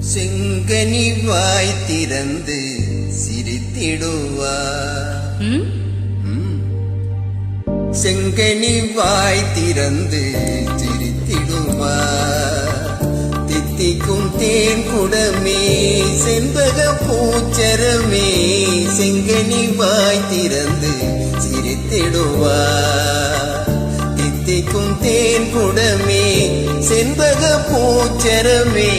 செங்கனி வாய் திறந்து சிரித்திடுவார். ம்? செங்கனி வாய் திறந்து சிரித்திடுவார். தித்திக்கும் தேன் குடமே செண்பக பூச்சரமே செங்கனி வாய் திறந்து சிரித்திடுவார். தித்திக்கும் தேன் குடமே செண்பக பூச்சரமே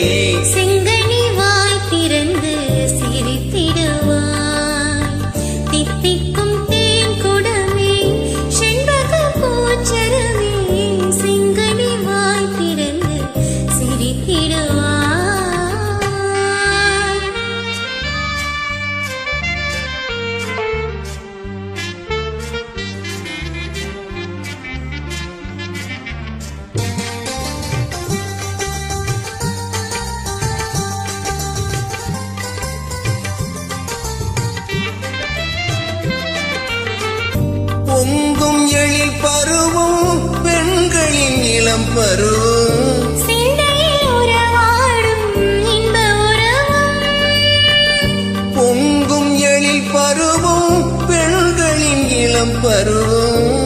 பொங்கும் எழில் பருவம் பெண்களின் இளம் பருவம். பொங்கும் எழில் பருவம் பெண்களின் இளம் பருவம்.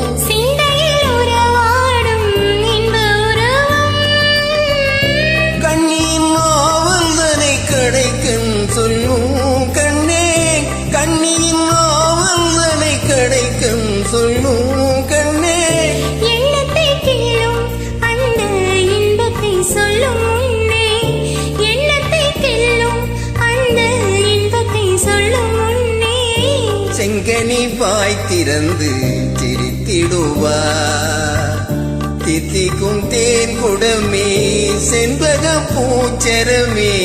செங்கனி வாய் திறந்து சிரித்திடுவார். தித்திக்கும் தேன் குடமே செண்பக பூச்சரமே.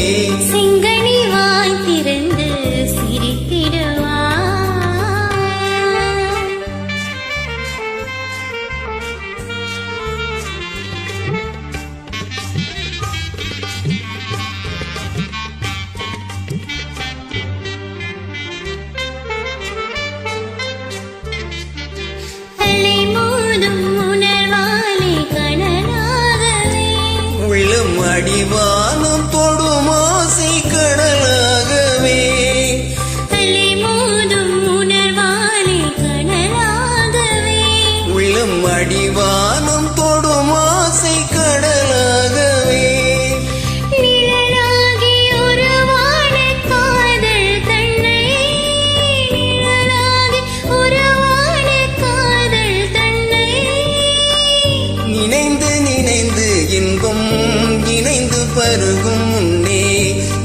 அடிவானம் தொடுமாசை கடலா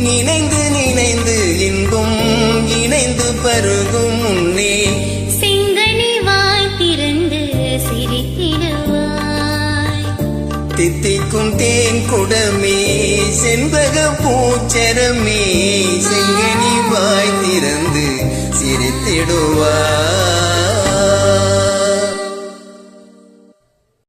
நினைந்து நினைந்து இன்பம் இணைந்து பருகும் முன்னே. செங்கனி வாய் திறந்து சிரித்திடுவாய். தித்திக்கும் தேன் குடமே செண்பக பூச்சரமே செங்கனி வாய் திறந்து சிரித்திடுவார்